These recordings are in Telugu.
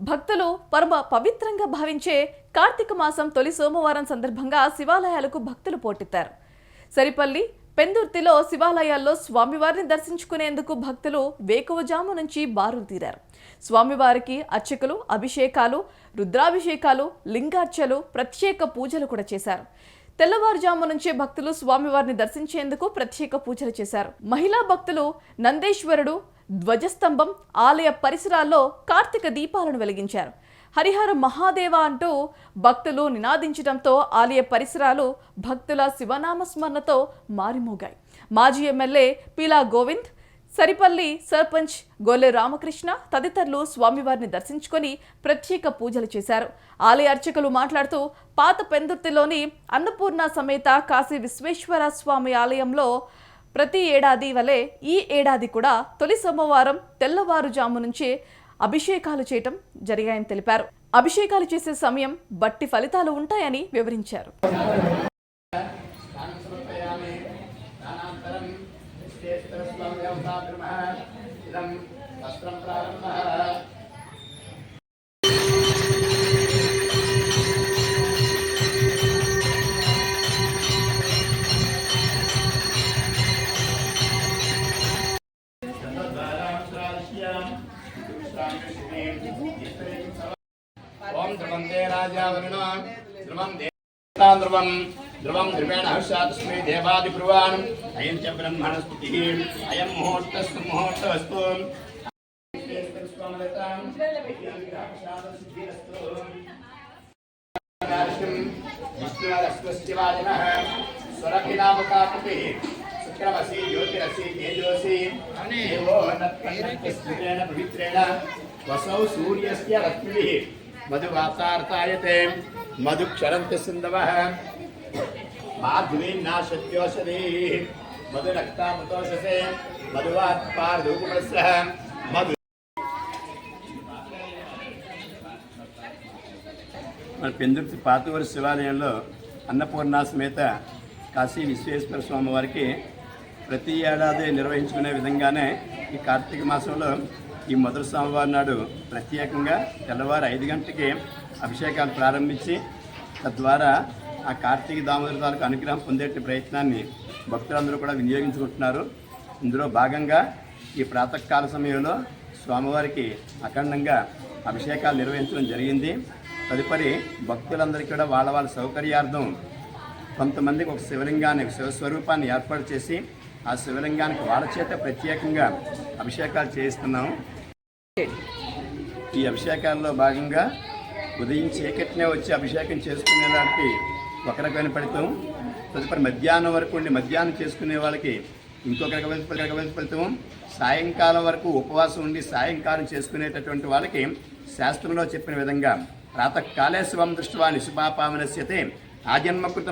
భక్తులు పరమ పవిత్రంగా భావించే కార్తీక మాసం తొలి సోమవారం సందర్భంగా శివాలయాలకు భక్తులు పోటెత్తారు. సరిపల్లి పెందుర్తిలో శివాలయాల్లో స్వామివారిని దర్శించుకునేందుకు భక్తులు వేకువజాము నుంచి బారులు తీరారు. స్వామివారికి అర్చకులు అభిషేకాలు రుద్రాభిషేకాలు లింగార్చలు ప్రత్యేక పూజలు కూడా చేశారు. తెల్లవారుజాము నుంచే భక్తులు స్వామివారిని దర్శించేందుకు ప్రత్యేక పూజలు చేశారు. మహిళా భక్తులు నందేశ్వరుడు ధ్వజస్తంభం ఆలయ పరిసరాల్లో కార్తీక దీపాలను వెలిగించారు. హరిహర మహాదేవ అంటూ భక్తులు నినాదించడంతో ఆలయ పరిసరాలు భక్తుల శివనామస్మరణతో మారిమోగాయి. మాజీ ఎమ్మెల్యే పీలా గోవింద్ సరిపల్లి సర్పంచ్ గొల్లె రామకృష్ణ తదితరులు స్వామివారిని దర్శించుకొని ప్రత్యేక పూజలు చేశారు. ఆలయ అర్చకులు మాట్లాడుతూ పాత పెందుర్తిలోని అన్నపూర్ణ సమేత కాశీ విశ్వేశ్వర స్వామి ఆలయంలో ప్రతి ఏడాది వలె ఈ ఏడాది కూడా తొలి సోమవారం తెల్లవారుజాము నుంచే అభిషేకాలు చేయటం జరిగాయని తెలిపారు. అభిషేకాలు చేసే సమయం బట్టి ఫలితాలు ఉంటాయని వివరించారు. వస్త్రం వందే ధ్రువంతే రాజావరుణ ధ్రువం ధ్రువం ధ్రువం ధ్రువేణ హర్షాతస్మై దేవాదిబ్రువాన్ అయం చ బ్రహ్మణస్పతి అయం ముహూర్తస్సు ముహూర్తవస్తు విష్ణురస్వస్తివాదినః స్వరభినామకాపతి శుక్రమసి జ్యోతిరసి తేజోసి దేవో నత్పన్నస్మిరేణ పవిత్రేణ వసౌ सूर्यस्य రశ్మిభిः మధువాతార్తాయతే మధుక్షరంతి సింధవः మాధువీన్నాశత్యోషధీः మధురక్తామృతోషసే మధువాత్పార్ధూకుమస్య మధు మన పెందుర్తి పాతూరు శివాలయంలో అన్నపూర్ణ సమేత కాశీ విశ్వేశ్వర స్వామి వారికి ప్రతి ఏడాది నిర్వహించుకునే విధంగానే ఈ కార్తీక మాసంలో ఈ మొదటి సోమవారం నాడు ప్రత్యేకంగా తెల్లవారు ఐదు గంటలకి అభిషేకాలు ప్రారంభించి తద్వారా ఆ కార్తీక దామోదర తాలూకు అనుగ్రహం పొందేట ప్రయత్నాన్ని భక్తులందరూ కూడా వినియోగించుకుంటున్నారు. ఇందులో భాగంగా ఈ ప్రాతకాల సమయంలో స్వామివారికి అఖండంగా అభిషేకాలు నిర్వహించడం జరిగింది. తదుపరి భక్తులందరికీ కూడా వాళ్ళ వాళ్ళ సౌకర్యార్థం కొంతమందికి ఒక శివలింగాన్ని శివస్వరూపాన్ని ఏర్పాటు చేసి ఆ శివలింగానికి వాళ్ళ చేత ప్రత్యేకంగా అభిషేకాలు చేయిస్తున్నాం. ఈ అభిషేకాల్లో భాగంగా ఉదయం చీకటినే వచ్చి అభిషేకం చేసుకునేలాంటి ఒక రకమైన ఫలితం తదుపరి మధ్యాహ్నం వరకు ఉండి మధ్యాహ్నం చేసుకునే వాళ్ళకి ఇంకొక రకమైన రకమైన ఫలితం సాయంకాలం వరకు ఉపవాసం ఉండి సాయంకాలం చేసుకునేటటువంటి వాళ్ళకి శాస్త్రంలో చెప్పిన విధంగా ప్రాతకాలే శివం దృష్టి నిశుపాపామనస్యతే శుభాపామనస్యతే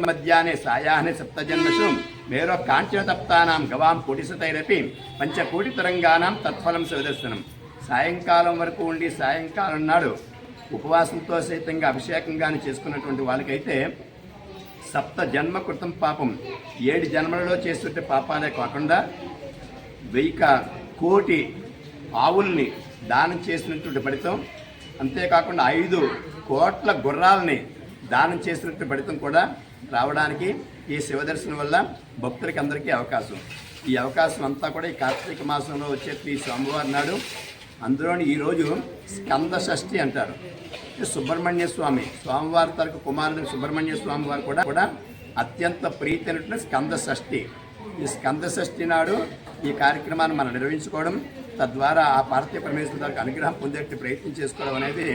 మధ్యాహ్నే సాయాహ్నే సప్తజన్మషు మేరో కాంచన తప్తానాం గవాం కోటిసతైరపి పంచకోటి తరంగానాం తత్ఫలం శివదర్శనం సాయంకాలం వరకు ఉండి సాయంకాలం నాడు ఉపవాసంతో సైతంగా అభిషేకంగానే చేసుకున్నటువంటి వాళ్ళకైతే సప్త జన్మ కృతం పాపం. ఏడు జన్మలలో చేస్తుంటే పాపాలే కాకుండా వెయ్యి కోటి ఆవుల్ని దానం చేసినటువంటి ఫలితం. అంతేకాకుండా ఐదు కోట్ల గుర్రాలని దానం చేసినట్టు ఫలితం కూడా రావడానికి ఈ శివదర్శనం వల్ల భక్తులకి అందరికీ అవకాశం. ఈ అవకాశం అంతా కూడా ఈ కార్తీక మాసంలో వచ్చేట్టు ఈ సోమవారం నాడు. అందులోని ఈరోజు స్కంద షష్ఠి అంటారు. సుబ్రహ్మణ్య స్వామి స్వామివారి తరకు కుమారుడు సుబ్రహ్మణ్య స్వామి వారు కూడా కూడా అత్యంత ప్రీతి అయినటువంటి స్కంద షష్ఠి. ఈ స్కంద షష్ఠి నాడు ఈ కార్యక్రమాన్ని మనం నిర్వహించుకోవడం తద్వారా ఆ పార్వతీ పరమేశ్వర గారికి అనుగ్రహం పొందేట్టు ప్రయత్నం చేసుకోవడం అనేది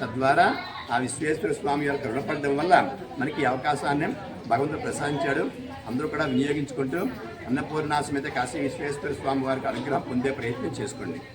తద్వారా ఆ విశ్వేశ్వర స్వామి యొక్క రుణపడడం వల్ల మనకి ఈ అవకాశాన్ని భగవంతుడు ప్రసాదించాడు. అందరూ కూడా వినియోగించుకుంటూ అన్నపూర్ణాసమేత కాశీ విశ్వేశ్వర స్వామి వారికి అనుగ్రహం పొందే ప్రయత్నం చేసుకోండి.